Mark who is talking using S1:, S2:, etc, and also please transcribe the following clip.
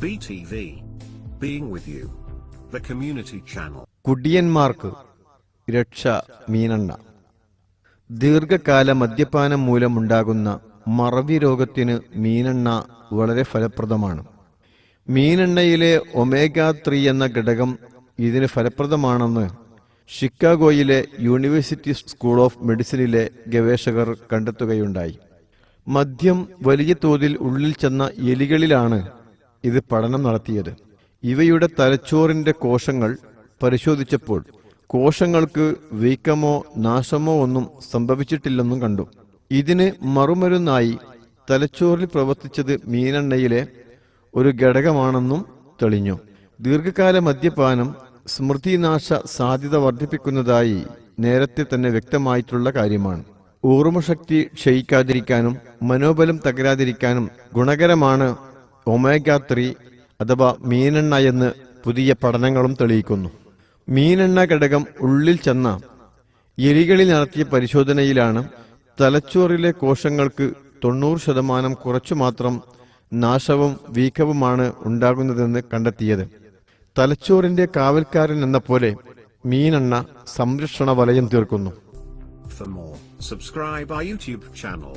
S1: BTV. Being with you. The community channel.
S2: കുടിയന്മാർക്ക് രക്ഷ മീനണ്ണ ദീർഘകാല മദ്യപാനം മൂലമുണ്ടാകുന്ന മറവി രോഗത്തിന് മീനെണ്ണ വളരെ ഫലപ്രദമാണ് മീനെണ്ണയിലെ ഒമേഗ ത്രീ എന്ന ഘടകം ഇതിന് ഫലപ്രദമാണെന്ന് ഷിക്കാഗോയിലെ യൂണിവേഴ്സിറ്റി സ്കൂൾ ഓഫ് മെഡിസിനിലെ ഗവേഷകർ കണ്ടെത്തുകയുണ്ടായി മദ്യം വലിയ തോതിൽ ഉള്ളിൽ ചെന്ന എലികളിലാണ് ഇത് പഠനം നടത്തിയത്. ഇവയുടെ തലച്ചോറിന്റെ കോശങ്ങൾ പരിശോധിച്ചപ്പോൾ കോശങ്ങൾക്ക് വീക്കമോ നാശമോ ഒന്നും സംഭവിച്ചിട്ടില്ലെന്നും കണ്ടു. ഇതിന് മറുമരുന്നായി തലച്ചോറിൽ പ്രവർത്തിച്ചത് മീനെണ്ണയിലെ ഒരു ഘടകമാണെന്നും തെളിഞ്ഞു. ദീർഘകാല മദ്യപാനം സ്മൃതിനാശ സാധ്യത വർദ്ധിപ്പിക്കുന്നതായി നേരത്തെ തന്നെ വ്യക്തമായിട്ടുള്ള കാര്യമാണ്. ഓർമ്മശക്തി ക്ഷയിക്കാതിരിക്കാനും മനോബലം തകരാതിരിക്കാനും ഗുണകരമാണ് ഒമേഗ ത്രീ അഥവാ മീനെണ്ണ എന്ന് പുതിയ പഠനങ്ങളും തെളിയിക്കുന്നു. മീനെണ്ണ ഘടകം ഉള്ളിൽ ചെന്ന എലികളിൽ നടത്തിയ പരിശോധനയിലാണ് തലച്ചോറിലെ കോശങ്ങൾക്ക് തൊണ്ണൂറ് ശതമാനം കുറച്ചു മാത്രം നാശവും വീക്കവുമാണ് ഉണ്ടാകുന്നതെന്ന് കണ്ടെത്തിയത്. തലച്ചോറിന്റെ കാവൽക്കാരൻ എന്ന പോലെ മീനെണ്ണ സംരക്ഷണ വലയം തീർക്കുന്നു.
S1: For more, subscribe our YouTube channel.